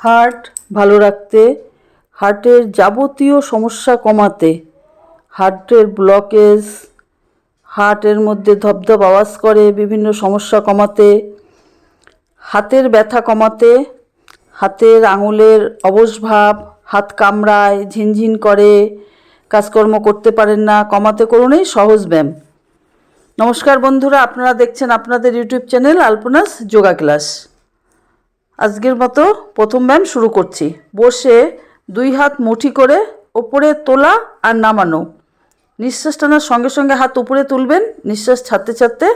Heart ভালো রাখতে, হার্টের যাবতীয় সমস্যা কমাতে, হার্টের ব্লকেজ, হার্টের মধ্যে ধপধপ আওয়াজ করে, বিভিন্ন সমস্যা কমাতে, হাতের ব্যথা কমাতে, হাতের আঙুলের অবশ ভাব, হাত কামড়ায়, ঝিনঝিন করে, কাজকর্ম করতে পারেন না, কমাতে করুনই সহজ ব্যায়াম। নমস্কার বন্ধুরা, আপনারা দেখছেন আপনাদের YouTube channel Alpana's yoga class. আজকের মতো প্রথম ব্যায়াম শুরু করছি। বসে দুই হাত মুঠি করে ওপরে তোলা আর নামানো। নিঃশ্বাস টানার সঙ্গে সঙ্গে হাত উপরে তুলবেন, নিঃশ্বাস ছাড়তে ছাড়তে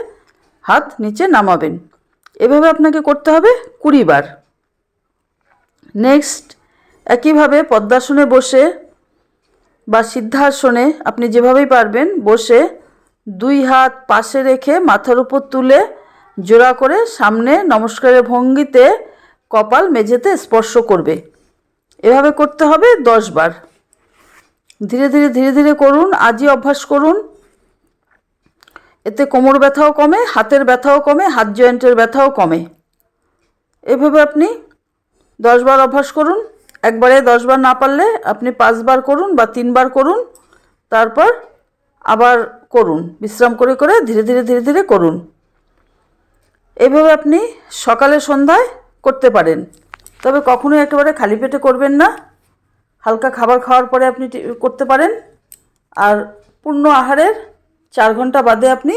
হাত নিচে নামাবেন। এভাবে আপনাকে করতে হবে কুড়ি বার। নেক্সট, একইভাবে পদ্মাসনে বসে বা সিদ্ধাসনে আপনি যেভাবেই পারবেন, বসে দুই হাত পাশে রেখে মাথার উপর তুলে জোড়া করে সামনে নমস্কারের ভঙ্গিতে কপাল মেঝেতে স্পর্শ করবে। এভাবে করতে হবে দশ বার। ধীরে ধীরে ধীরে ধীরে করুন, আজই অভ্যাস করুন। এতে কোমর ব্যথাও কমে, হাতের ব্যথাও কমে, হাত জয়েন্টের ব্যথাও কমে। এভাবে আপনি দশবার অভ্যাস করুন। একবারে দশবার না পারলে আপনি পাঁচবার করুন বা তিনবার করুন। তারপর আবার করুন। বিশ্রাম করে করে ধীরে ধীরে ধীরে ধীরে করুন। এভাবে আপনি সকালে, সন্ধ্যায় করতে পারেন। তবে কখনোই একেবারে খালি পেটে করবেন না। হালকা খাবার খাওয়ার পরে আপনি করতে পারেন। আর পূর্ণ আহারের চার ঘণ্টা বাদে আপনি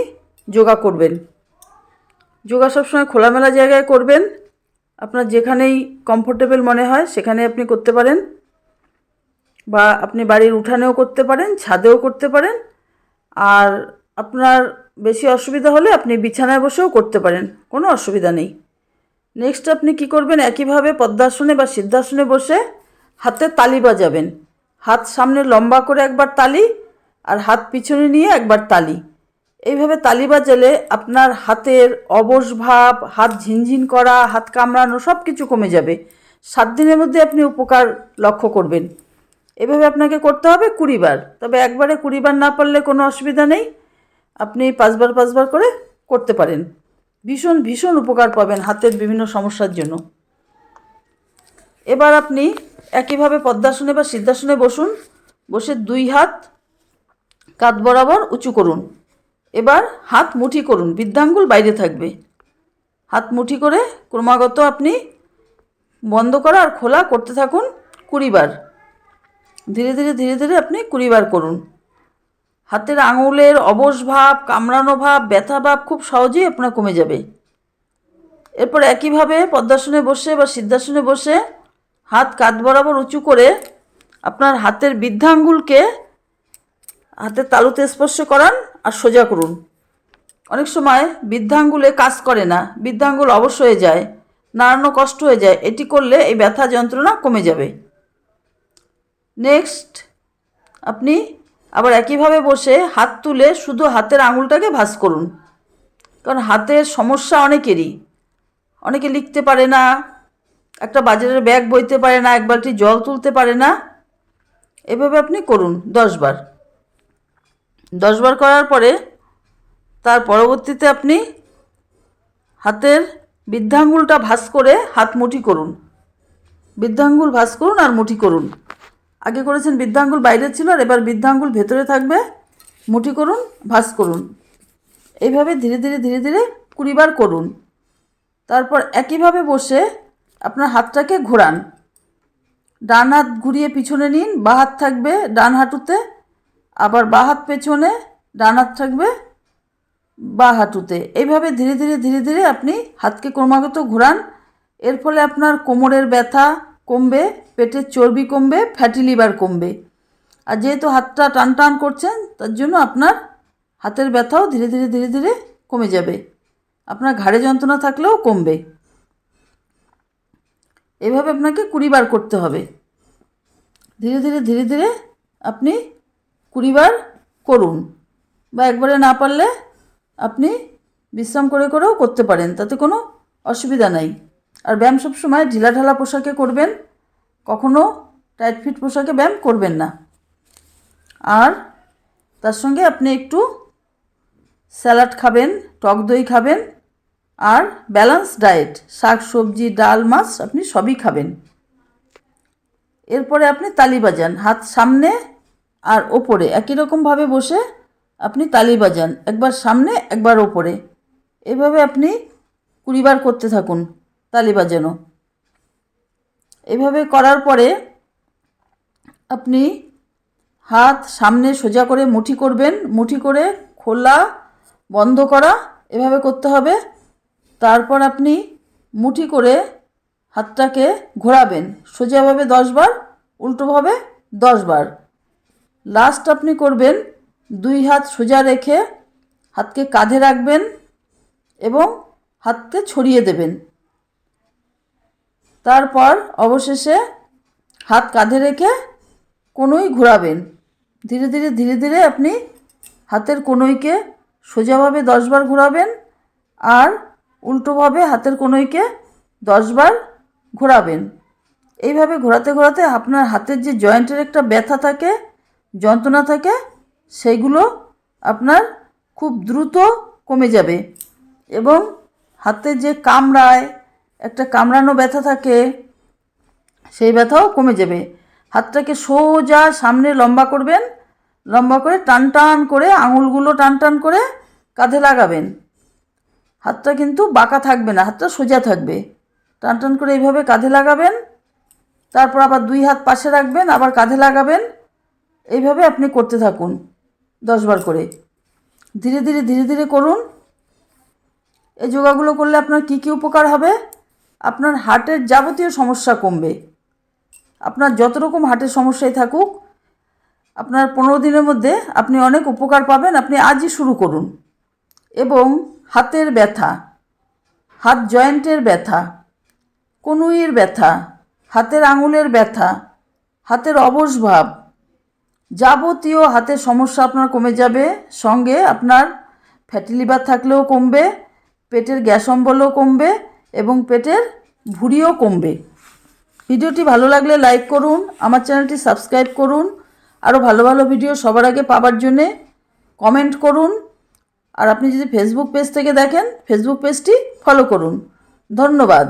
যোগা করবেন। যোগা সবসময় খোলামেলা জায়গায় করবেন। আপনার যেখানেই কমফোর্টেবল মনে হয় সেখানে আপনি করতে পারেন। বা আপনি বাড়ির উঠানেও করতে পারেন, ছাদেও করতে পারেন। আর আপনার বেশি অসুবিধা হলে আপনি বিছানায় বসেও করতে পারেন। কোনো অসুবিধা নেই। নেক্সট আপনি কি করবেন? একইভাবে পদ্মাসনে বা সিদ্ধাসনে বসে হাতে তালি বাজাবেন। হাত সামনে লম্বা করে একবার তালি আর হাত পিছনে নিয়ে একবার তালি। এইভাবে তালি বাজালে আপনার হাতের অবশ ভাব, হাত ঝিনঝিন করা, হাত কামড়ানো সব কিছু কমে যাবে। সাত দিনের মধ্যে আপনি উপকার লক্ষ্য করবেন। এভাবে আপনাকে করতে হবে কুড়ি বার তবে একবারে কুড়ি বার না পারলে কোনো অসুবিধা নেই। আপনি পাঁচবার পাঁচবার করে করতে পারেন। ভীষণ ভীষণ উপকার পাবেন হাতের বিভিন্ন সমস্যার জন্য। এবার আপনি একইভাবে পদ্মাসনে বা সিদ্ধাসনে বসুন। বসে দুই হাত কাঁধ বরাবর উঁচু করুন। এবার হাত মুঠি করুন, বৃদ্ধাঙ্গুল বাইরে থাকবে। হাত মুঠি করে ক্রমাগত আপনি বন্ধ করা আর খোলা করতে থাকুন কুড়ি বার ধীরে ধীরে ধীরে ধীরে আপনি কুড়ি বার করুন। হাতের আঙুলের অবশ ভাব, কামড়ানো ভাব, ব্যথা ভাব খুব সহজেই আপনার কমে যাবে। এরপর একইভাবে পদ্মাসনে বসে বা সিদ্ধাসনে বসে হাত কাঁধ বরাবর উঁচু করে আপনার হাতের বৃদ্ধাঙ্গুলকে হাতের তালুতে স্পর্শ করান আর সোজা করুন। অনেক সময় বৃদ্ধাঙ্গুলে কাজ করে না, বৃদ্ধাঙ্গুল অবশ হয়ে যায়, নাড়ানো কষ্ট হয়ে যায়, এটি করলে এই ব্যথা যন্ত্রণা কমে যাবে। নেক্সট, আপনি আবার একইভাবে বসে হাত তুলে শুধু হাতের আঙুলটাকে ভাঁজ করুন। কারণ হাতের সমস্যা অনেকেরই। অনেকে লিখতে পারে না, একটা বাজারের ব্যাগ বইতে পারে না এক জল তুলতে পারে না। এভাবে আপনি করুন দশবার। দশবার করার পরে তার পরবর্তীতে আপনি হাতের বৃদ্ধাঙ্গুলটা ভাঁজ করে হাত মুঠি করুন। বৃদ্ধাঙ্গুল ভাঁজ করুন আর মুঠি করুন। আগে করেছেন বৃদ্ধাঙ্গুল, বাইরে ছিল আর এবার বৃদ্ধাঙ্গুল ভেতরে থাকবে। মুঠি করুন ভাস করুন। এইভাবে ধীরে ধীরে ধীরে ধীরে কুড়িবার করুন। তারপর একইভাবে বসে আপনার হাতটাকে ঘোরান। ডান হাত ঘুরিয়ে পিছনে নিন, বা হাত থাকবে ডান হাঁটুতে, আবার বা হাত পেছনে, ডান হাত থাকবে বা হাঁটুতে। এইভাবে ধীরে ধীরে ধীরে ধীরে আপনি হাতকে ক্রমাগত ঘোরান। এর ফলে আপনার কোমরের ব্যথা কমবে, পেটের চর্বি কমবে ফ্যাটি লিভার কমবে। আর যেহেতু হাতটা টান টান করছেন, তার জন্য আপনার হাতের ব্যথাও ধীরে ধীরে ধীরে ধীরে কমে যাবে। আপনার ঘাড়ে যন্ত্রণা থাকলেও কমবে। এভাবে আপনাকে কুড়ি বার করতে হবে। ধীরে ধীরে ধীরে ধীরে আপনি কুড়ি বার করুন। বা একবারে না পারলে আপনি বিশ্রাম করে করেও করতে পারেন, তাতে কোনো অসুবিধা নাই। আর ব্যায়াম সবসময় ঢিলাঢালা পোশাকে করবেন, কখনো টাইট ফিট পোশাকে ব্যায়াম করবেন না। আর তার সঙ্গে আপনি একটু স্যালাড খাবেন, টক দই খাবেন, আর ব্যালেন্স ডায়েট, শাক সবজি, ডাল, মাছ আপনি সবই খাবেন। এরপরে আপনি তালি বাজান, হাত সামনে আর ওপরে, একই রকমভাবে বসে আপনি তালি বাজান, একবার সামনে, একবার ওপরে। এভাবে আপনি কুড়িবার করতে থাকুন। তালি বাজানো। এভাবে করার পরে আপনি হাত সামনে সোজা করে মুঠি করবেন, মুঠি করে খোলা বন্ধ করা, এভাবে করতে হবে। তারপর আপনি মুঠি করে হাতটাকে ঘোরাবেন, সোজাভাবে দশবার, উল্টোভাবে দশবার। লাস্ট আপনি করবেন, দুই হাত সোজা রেখে হাতকে কাঁধে রাখবেন এবং হাতকে ছড়িয়ে দেবেন। তারপর অবশেষে হাত কাঁধে রেখে কোনোই ঘোরাবেন। ধীরে ধীরে ধীরে ধীরে আপনি হাতের কোনোইকে সোজাভাবে দশবার ঘোরাবেন আর উল্টোভাবে হাতের কোনোইকে দশবার ঘোরাবেন। এইভাবে ঘোরাতে ঘোরাতে আপনার হাতের যে জয়েন্টের একটা ব্যথা থাকে, যন্ত্রণা থাকে, সেইগুলো আপনার খুব দ্রুত কমে যাবে এবং হাতে যে কামড়ায় একটা কামড়ানো ব্যথা থাকে, সেই ব্যথাও কমে যাবে। হাতটাকে সোজা সামনে লম্বা করবেন, লম্বা করে টান টান করে আঙুলগুলো টান টান করে কাঁধে লাগাবেন। হাতটা কিন্তু বাঁকা থাকবে না, হাতটা সোজা থাকবে। টান টান করে এইভাবে কাঁধে লাগাবেন, তারপর আবার দুই হাত পাশে রাখবেন, আবার কাঁধে লাগাবেন। এইভাবে আপনি করতে থাকুন দশবার করে। ধীরে ধীরে ধীরে ধীরে করুন। এই যোগাগুলো করলে আপনার কী কী উপকার হবে? আপনার হার্টের যাবতীয় সমস্যা কমবে। আপনার যত রকম হার্টের সমস্যাই থাকুক, আপনার পনেরো দিনের মধ্যে আপনি অনেক উপকার পাবেন, আপনি আজই শুরু করুন। এবং হাতের ব্যথা, হাত জয়েন্টের ব্যথা, কনুইয়ের ব্যথা, হাতের আঙুলের ব্যথা, হাতের অবশ ভাব, যাবতীয় হাতের সমস্যা আপনার কমে যাবে। সঙ্গে আপনার ফ্যাটি লিভার থাকলেও কমবে, পেটের গ্যাস অম্বলও কমবে এবং পেটের ভুঁড়িও কমবে। ভিডিওটি ভালো লাগলে লাইক করুন, আমার চ্যানেলটি সাবস্ক্রাইব করুন, আরও ভালো ভালো ভিডিও সবার আগে পাবার জন্যে কমেন্ট করুন। আর আপনি যদি ফেসবুক পেজ থেকে দেখেন ফেসবুক পেজটি ফলো করুন। ধন্যবাদ।